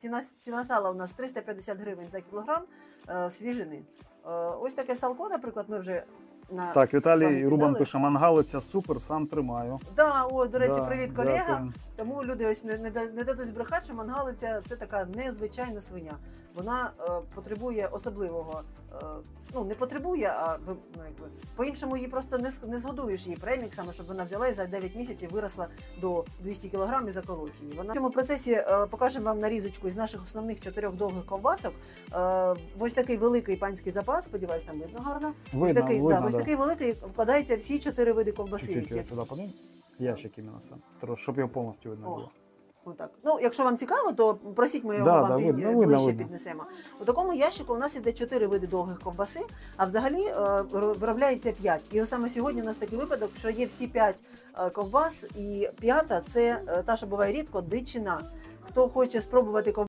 Ціна, ціна сала у нас 350 гривень за кілограм е, свіжини. Е, ось таке салко, наприклад, ми вже на Так, Віталій Рубан пише, мангалиця супер, сам тримаю. Да, о, до речі, Да, привіт, колега. дякую. Тому люди ось не, не, да- не дадуть збрехати, що мангалиця це така незвичайна свиня. Вона е, потребує особливого. Е, ну не потребує, а ви- ну, якби по-іншому її просто не, с- не згодуєш її преміксами, щоб вона взяла і за 9 місяців виросла до 200 кг і заколоть її. Вона в цьому процесі е, покажемо вам нарізочку із наших основних чотирьох довгих ковбасок. Е, ось такий великий панський запас. Сподіваюсь, там видно гарно. Видно, ось такий, видно, да, ось. Такий великий вкладається всі чотири види ковбаси. Чуть-чуть які- я сюди подам. Ящик іменно сам. Щоб його повністю видно О. було. Отак. Ну, якщо вам цікаво, то просіть, ми його Да, вам да, пізні, видно, видно, ближче видно. піднесемо. У такому ящику у нас іде 4 види довгих ковбаси, а взагалі е, вир- виробляється 5. І саме сьогодні у нас такий випадок, що є всі 5 ковбас, і п'ята це е, та, що буває рідко, дичина. Хто хоче спробувати ковбасу,